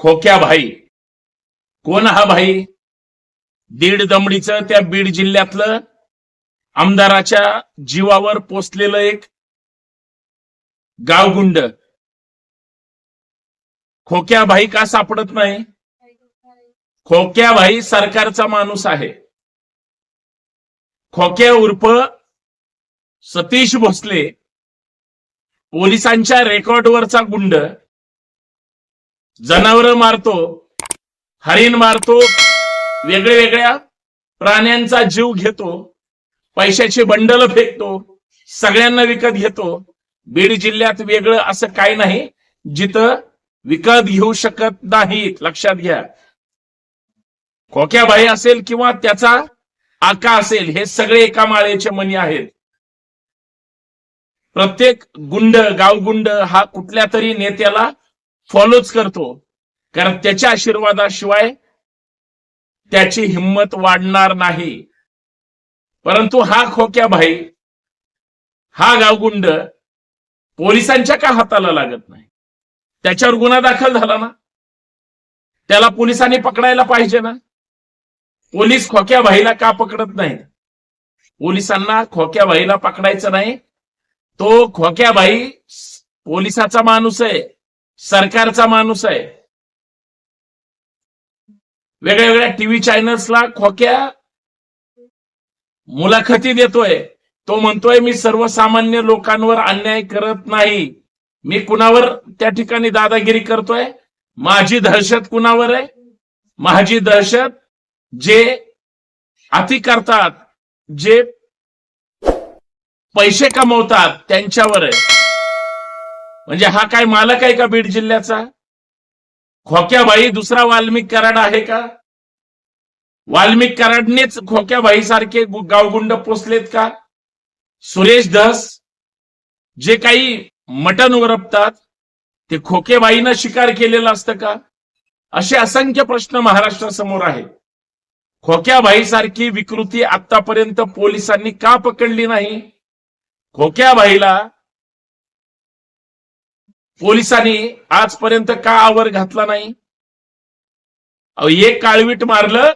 खोक्या भाई. कोण हा भाई? दीड दमडीचं त्या बीड जिल्ह्यातलं आमदाराच्या जीवावर पोचलेलं एक गावगुंड. खोक्या भाई का सापडत नाही? खोक्या भाई सरकारचा माणूस आहे. खोक्या उर्फ सतीश भोसले पोलिसांच्या रेकॉर्डवरचा गुंड. जनावर मारतो हरिण मारतो वेगळ्या वेगळ्या प्राण्यांचा जीव घेतो पैशाचे बंडल फेकतो सगळ्यांना विकत घेतो. बीड जिल्ह्यात वेगळं असं काय नाही जिथं विकत घेऊ शकत नाहीत. लक्षात घ्या. खोक्याबाई असेल किंवा त्याचा आका असेल हे सगळे एका माळेचे मनी आहेत. प्रत्येक गुंड गावगुंड हा कुठल्या तरी नेत्याला फॉलोच करतो. कारण त्याच्या आशीर्वादाशिवाय त्याची हिंमत वाढणार नाही. परंतु हा खोक्या भाई हा गावगुंड पोलिसांच्या का हाताला लागत नाही? त्याच्यावर गुन्हा दाखल झाला ना? त्याला पोलिसांनी पकडायला पाहिजे ना? पोलीस खोक्या भाईला का पकडत नाहीत? पोलिसांना खोक्या भाईला पकडायचं नाही. तो खोक्या भाई पोलिसाचा माणूस आहे. सरकारचा माणूस आहे. वेगळ्या वेगळ्या टीव्ही चॅनल्सला खोक्या मुलाखती देतोय. तो म्हणतोय मी सर्वसामान्य लोकांवर अन्याय करत नाही. मी कुणावर त्या ठिकाणी दादागिरी करतोय? माझी दहशत कुणावर आहे? माझी दहशत जे अति करतात जे पैसे कमवतात त्यांच्यावर आहे. म्हणजे हा काय मालक आहे का बीड जिल्ह्याचा? खोक्याबाई दुसरा वाल्मिक कराड आहे का? वाल्मिक कराडनेच खोक्याबाई सारखे गावगुंड पोचलेत का? सुरेश धस जे काही मटण वरपतात ते खोकेबाईनं शिकार केलेलं असतं का? असे असंख्य प्रश्न महाराष्ट्रासमोर आहेत. खोक्याबाई सारखी विकृती आतापर्यंत पोलिसांनी का पकडली नाही? खोक्याबाईला पोलिसांनी आजपर्यंत का आवर घातला नाही? अहो, एक काळवीट मारलं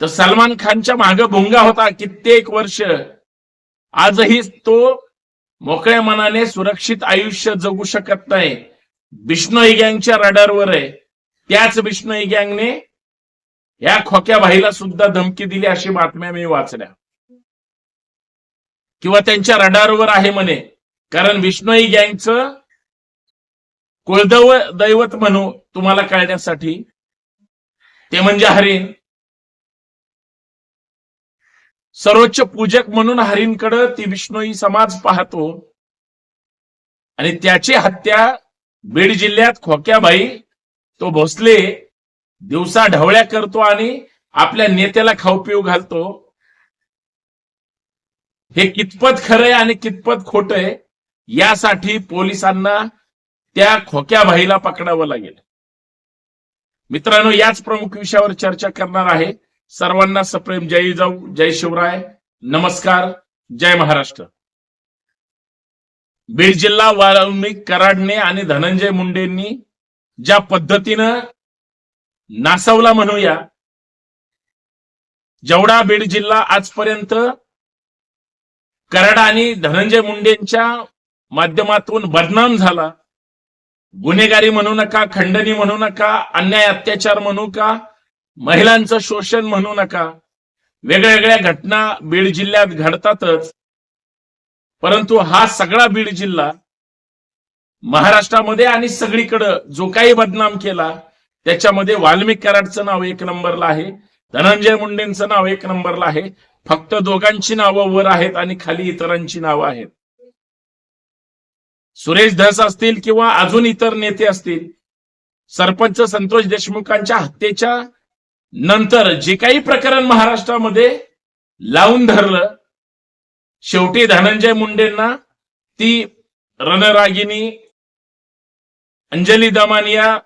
तर सलमान खानच्या माग भुंगा होता कित्येक वर्ष. आजही तो मोकळ्या मनाने सुरक्षित आयुष्य जगू शकत नाही. बिष्णोई गँगच्या रडारवर आहे. त्याच बिष्णोई गँगने या खोक्या भाईला सुद्धा धमकी दिली अशी बातम्या मी वाचल्या. किंवा त्यांच्या रडारवर आहे म्हणे. कारण विष्णोई गँगचं कुळदैव दैवत म्हणू तुम्हाला कळण्यासाठी ते म्हणजे हरिण. सर्वोच्च पूजक म्हणून हरिणकडे ती विष्णोई समाज पाहतो. आणि त्याची हत्या बीड जिल्ह्यात खोक्याबाई तो भोसले दिवसा ढवळ्या करतो आणि आपल्या नेत्याला खाऊ पिऊ घालतो. हे कितपत खरंय आणि कितपत खोट आहे यासाठी पोलिसांना त्या खोक्या भाईला पकडावं लागेल. मित्रांनो याच प्रमुख विषयावर चर्चा करणार आहे. सर्वांना सप्रेम जय जाऊ जय शिवराय. नमस्कार जय महाराष्ट्र. बीड जिल्हा वाल्मिक कराडने आणि धनंजय मुंडेंनी ज्या पद्धतीनं नासवला म्हणूया जेवढा बीड जिल्हा आजपर्यंत कराड आणि धनंजय मुंडेंच्या माध्यमातून बदनाम झाला गुन्हेगारी म्हणू नका खंडणी म्हणू नका अन्याय अत्याचार म्हणू का महिलांचं शोषण म्हणू नका. वेगळ्या वेगळ्या घटना बीड जिल्ह्यात घडतातच. परंतु हा सगळा बीड जिल्हा महाराष्ट्रामध्ये आणि सगळीकडं जो काही बदनाम केला त्याच्यामध्ये वाल्मिक कराडचं नाव एक नंबरला आहे धनंजय मुंडेंचं नाव एक नंबरला आहे. फक्त दोघांची नावं वर आहेत आणि खाली इतरांची नावं आहेत. सुरेश धस असतील किंवा अजून इतर नेते असतील सरपंच संतोष देशमुखांच्या हत्येच्या नंतर जे काही प्रकरण महाराष्ट्रामध्ये लावून धरलं शेवटी धनंजय मुंडेंना ती रणरागिनी अंजली दमानिया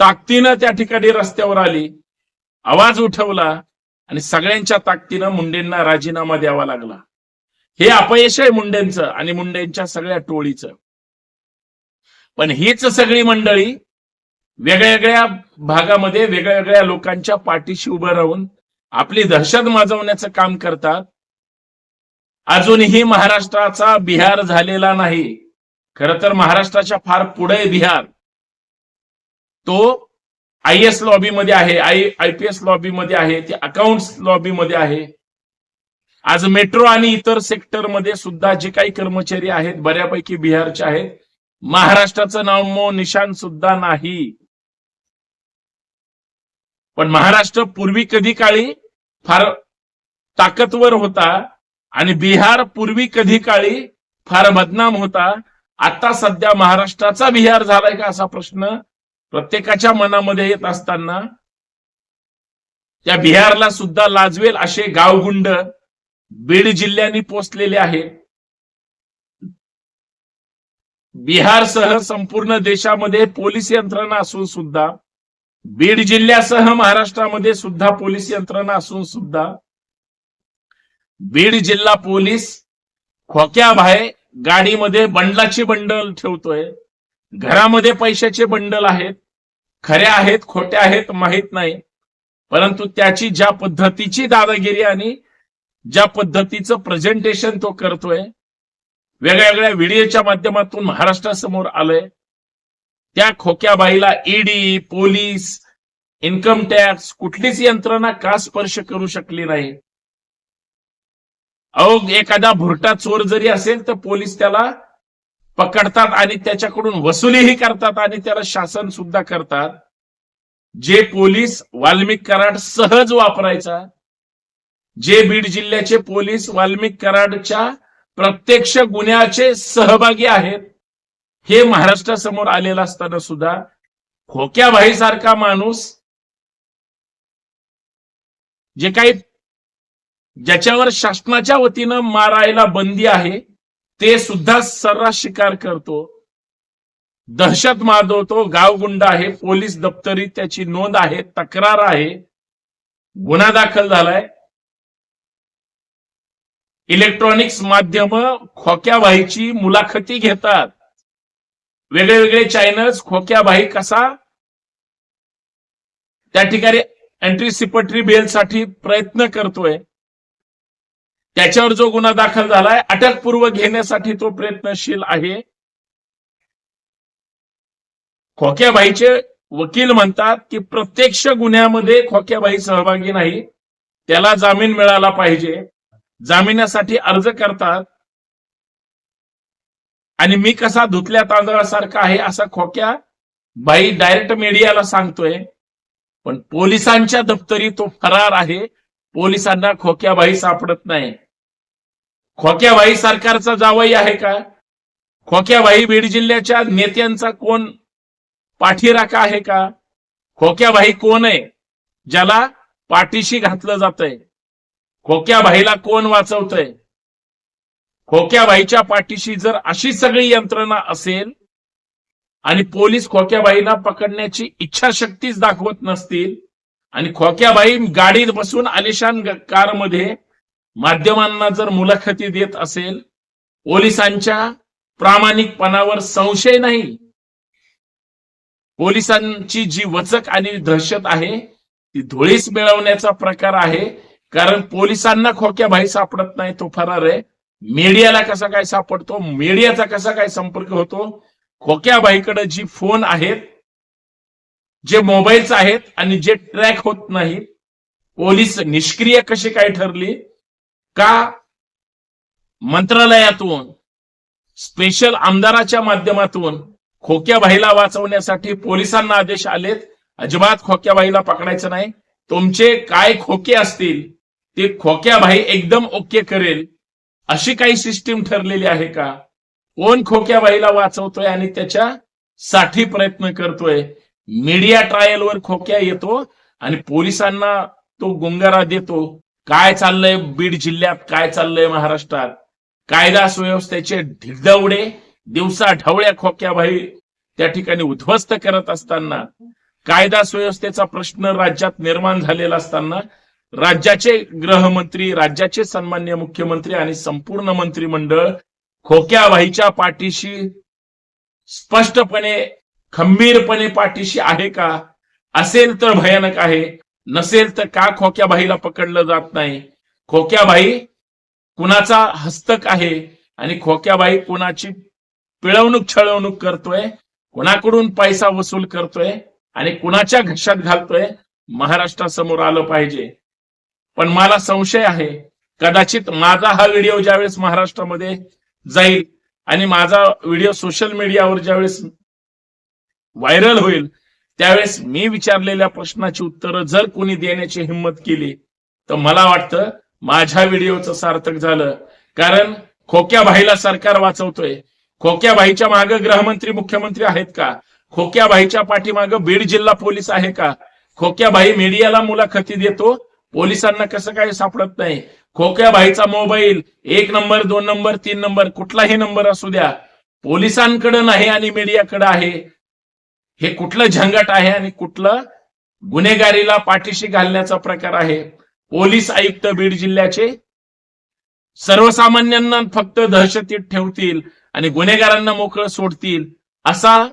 ताकदीनं त्या ठिकाणी रस्त्यावर आली आवाज उठवला आणि सगळ्यांच्या ताकदीनं मुंडेंना राजीनामा द्यावा लागला. हे अपयश आहे मुंडेंचं आणि मुंडेंच्या सगळ्या टोळीचं. पण हीच सगळी मंडळी वेगळ्या भागामध्ये वेगळ्या वेगळ्या लोकांच्या पाठीशी उभं राहून आपली दहशत माजवण्याचं काम करतात. अजूनही महाराष्ट्राचा बिहार झालेला नाही. खर तर महाराष्ट्राच्या फार पुढे बिहार. तो आय एस लॉबीमध्ये आहे आय आय पी एस लॉबीमध्ये आहे ते अकाउंट्स लॉबीमध्ये आहे. आज मेट्रो आणि इतर सेक्टरमध्ये सुद्धा जे काही कर्मचारी आहेत बऱ्यापैकी बिहारचे आहेत महाराष्ट्राचं नामो निशान सुद्धा नाही. पण महाराष्ट्र पूर्वी कधी काळी फार ताकदवर होता आणि बिहार पूर्वी कधी काळी फार बदनाम होता आता सध्या महाराष्ट्राचा बिहार झालाय का असा प्रश्न प्रत्येकाच्या मनामध्ये येत असताना त्या बिहारला सुद्धा लाजवेल असे गावगुंड बीड जिल्ह्यांनी पोचलेले आहे. बिहारसह संपूर्ण देशामध्ये पोलीस यंत्रणा असून सुद्धा बीड जिल्ह्यासह महाराष्ट्रामध्ये सुद्धा पोलीस यंत्रणा असून सुद्धा बीड जिल्हा पोलीस खोक्या बाहेर गाडीमध्ये बंडलाची बंडल ठेवतोय. घरामध्ये पैशाचे बंडल आहेत. खऱ्या आहेत खोट्या आहेत माहीत नाही. परंतु त्याची ज्या पद्धतीची दादागिरी आणि ज्या पद्धतीचं प्रेझेंटेशन तो करतोय वेगळ्या वेगळ्या व्हिडिओच्या माध्यमातून महाराष्ट्रासमोर आलंय. त्या खोक्या बाईला ईडी पोलीस इन्कम टॅक्स कुठलीच यंत्रणा का स्पर्श करू शकली नाही? अहो एखादा भुरटा चोर जरी असेल तर पोलीस त्याला पकडतात आणि त्याच्याकडून वसुलीही करतात आणि त्याला शासन सुद्धा करतात. जे पोलीस वाल्मिक कराड सहज वापरायचा जे बीड जिल्ह्याचे पोलीस वाल्मिक कराडच्या प्रत्यक्ष गुन्ह्याचे सहभागी आहेत हे महाराष्ट्रासमोर आलेलं असताना सुद्धा खोक्याबाईसारखा माणूस जे काही ज्याच्यावर शासनाच्या वतीनं मारायला बंदी आहे ते सुद्धा सर्रास शिकार करतो. दहशत माजवतो गावगुंड आहे पोलीस दप्तरी त्याची नोंद आहे तक्रार आहे गुन्हा दाखल झालाय. इलेक्ट्रॉनिक्स माध्यम खोक्याबाईची मुलाखती घेतात. वेगळे वेगळे चॅनल्स खोक्याबाई कसा? त्या ठिकाणी अँटीसिपटरी बेलसाठी प्रयत्न करतोय. त्याच्यावर जो गुन्हा दाखल झालाय अटकपूर्व घेण्यासाठी तो प्रयत्नशील आहे. खोक्याबाईचे वकील म्हणतात की प्रत्यक्ष गुन्ह्यामध्ये खोक्याबाई सहभागी नाही. त्याला जामीन मिळाला पाहिजे. जामिनासाठी अर्ज करतात. आणि मी कसा धुतल्या तांदळासारखा आहे असा खोक्या बाई डायरेक्ट मीडियाला सांगतोय. पण पोलिसांच्या दप्तरी तो फरार आहे. पोलिसांना खोक्याबाई सापडत नाही. खोक्याबाई सरकारचा जावई आहे का? खोक्याबाई बीड जिल्ह्याच्या नेत्यांचा कोण पाठीराखा आहे का? खोक्याबाई कोण आहे? ज्याला पाठीशी घातलं जातंय. खोक्याबाईला कोण वाचवतंय? खोक्याबाईच्या पाठीशी जर अशी सगळी यंत्रणा असेल आणि पोलीस खोक्याबाईला पकडण्याची इच्छाशक्तीच दाखवत नसतील आणि खोक्याबाई गाडीत बसून आलिशान कारमध्ये माध्यमांना जर मुलाखती देत असेल पोलिसांच्या प्रामाणिकपणावर संशय नाही. पोलिसांची जी वचक आणि दहशत आहे ती धुळीस मिळवण्याचा प्रकार आहे. कारण पोलिसांना खोक्या भाई सापडत नाही तो फरार आहे. मीडियाला कसा काय सापडतो? मीडियाचा कसा काय संपर्क होतो? खोक्या भाईकडे जी फोन आहेत जे मोबाईल्स आहेत आणि जे ट्रॅक होत नाही पोलीस निष्क्रिय कशी काय ठरली? का मंत्रालयातून स्पेशल आमदाराच्या माध्यमातून खोक्याबाईला वाचवण्यासाठी पोलिसांना आदेश आलेत? अजिबात खोक्याबाईला पकडायचं नाही. तुमचे काय खोके असतील? ते खोक्याबाई एकदम ओके करेल. अशी काही सिस्टीम ठरलेली आहे का? कोण खोक्याबाईला वाचवतोय आणि त्याच्या साठी प्रयत्न करतोय? मीडिया ट्रायलवर खोक्या येतो आणि पोलिसांना तो गुंगारा देतो. काय चाललंय बीड जिल्ह्यात? काय चाललंय महाराष्ट्रात? कायदा सुव्यवस्थेचे ढिगदवडे दिवसा ढवळ्या खोक्याबाई त्या ठिकाणी उद्ध्वस्त करत असताना कायदा सुव्यवस्थेचा प्रश्न राज्यात निर्माण झालेला असताना राज्याचे गृहमंत्री राज्याचे सन्मान्य मुख्यमंत्री आणि संपूर्ण मंत्रिमंडळ खोक्याबाईच्या पाठीशी स्पष्टपणे खंबीरपणे पाठीशी आहे का? असेल तर भयानक आहे नसेल तर का खोक्याबाईला पकडलं जात नाही? खोक्याबाई कुणाचा हस्तक आहे आणि खोक्याबाई कुणाची पिळवणूक छळवणूक करतोय? कुणाकडून पैसा वसूल करतोय? आणि कुणाच्या घशात घालतोय? महाराष्ट्रासमोर आलं पाहिजे. पण मला संशय आहे कदाचित माझा हा व्हिडिओ ज्यावेळेस महाराष्ट्रामध्ये जाईल आणि माझा व्हिडिओ सोशल मीडियावर ज्यावेळेस व्हायरल होईल त्यावेळेस मी विचारलेल्या प्रश्नाची उत्तरं जर कोणी देण्याची हिंमत केली तर मला वाटतं माझ्या व्हिडिओचं सार्थक झालं. कारण खोक्या भाईला सरकार वाचवतोय. खोक्या भाईच्या मागे गृहमंत्री मुख्यमंत्री आहेत का? खोक्या भाईच्या पाठीमागं बीड जिल्हा पोलीस आहे का? खोक्या भाई मीडियाला मुलाखती देतो पोलिसांना कसं काय सापडत नाही. खोक्या भाईचा मोबाईल एक नंबर दोन नंबर तीन नंबर कुठलाही नंबर असू द्या. पोलिसांकडे नाही आणि मीडियाकडे आहे. हे कुठलं झंगट आहे आणि कुठलं गुन्हेगारीला पाठीशी घालण्याचा प्रकार आहे. पोलीस आयुक्त बीड जिल्ह्याचे सर्वसामान्यांना फक्त दहशतीत ठेवतील आणि गुन्हेगारांना मोकळं सोडतील असा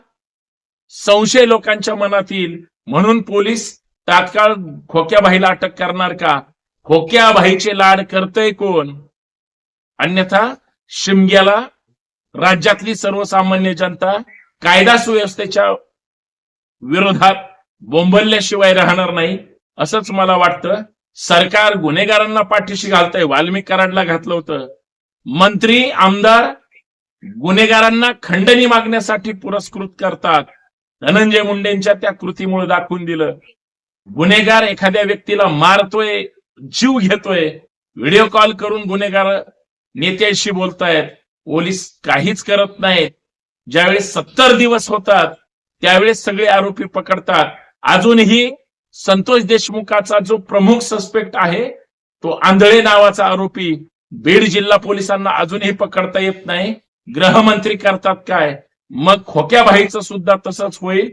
संशय लोकांच्या मनात येईल म्हणून पोलीस तात्काळ खोक्या भाईला अटक करणार का? खोक्या भाईचे लाड करतय कोण? अन्यथा शिमग्याला राज्यातली सर्वसामान्य जनता कायदा सुव्यवस्थेच्या विरोधात बोंबलल्याशिवाय राहणार नाही असंच मला वाटतं. सरकार गुन्हेगारांना पाठीशी घालतंय वाल्मिक कराडला घातलं होतं. मंत्री आमदार गुन्हेगारांना खंडणी मागण्यासाठी पुरस्कृत करतात. धनंजय मुंडेंच्या त्या कृतीमुळे दाखवून दिलं. गुन्हेगार एखाद्या व्यक्तीला मारतोय जीव घेतोय व्हिडिओ कॉल करून गुन्हेगार नेत्याशी बोलतायत पोलीस काहीच करत नाहीत. ज्यावेळेस सत्तर दिवस होतात त्यावेळेस सगळे आरोपी पकडतात. अजूनही संतोष देशमुखाचा जो प्रमुख सस्पेक्ट आहे तो आंधळे नावाचा आरोपी बीड जिल्हा पोलिसांना अजूनही पकडता येत नाही. गृहमंत्री करतात काय? मग खोक्या भाईचं सुद्धा तसंच होईल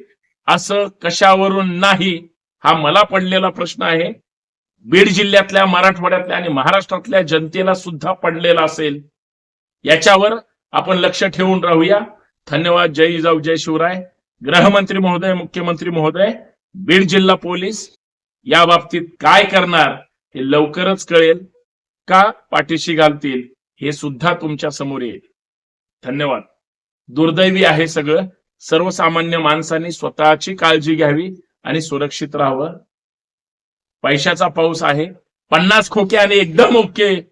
असं कशावरून नाही. हा मला पडलेला प्रश्न आहे. बीड जिल्ह्यातल्या मराठवाड्यातल्या आणि महाराष्ट्रातल्या जनतेला सुद्धा पडलेला असेल. याच्यावर आपण लक्ष ठेवून राहूया. धन्यवाद. जय जिजाऊ जय शिवराय. गृहमंत्री महोदय मुख्यमंत्री महोदय बीड जिल्हा पोलीस या बाबतीत काय करणार हे लवकरच कळेल का पाठीशी घालतील हे सुद्धा तुमच्यासमोर येईल. धन्यवाद. दुर्दैवी आहे सगळं. सर्वसामान्य माणसांनी स्वतःची काळजी घ्यावी. आणि सुरक्षित राहावं. पैशाचा पाऊस आहे. पन्नास खोके आणि एकदम ओके.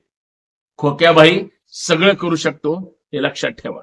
खोक्या भाई सगळं करू शकतो हे लक्षात ठेवा.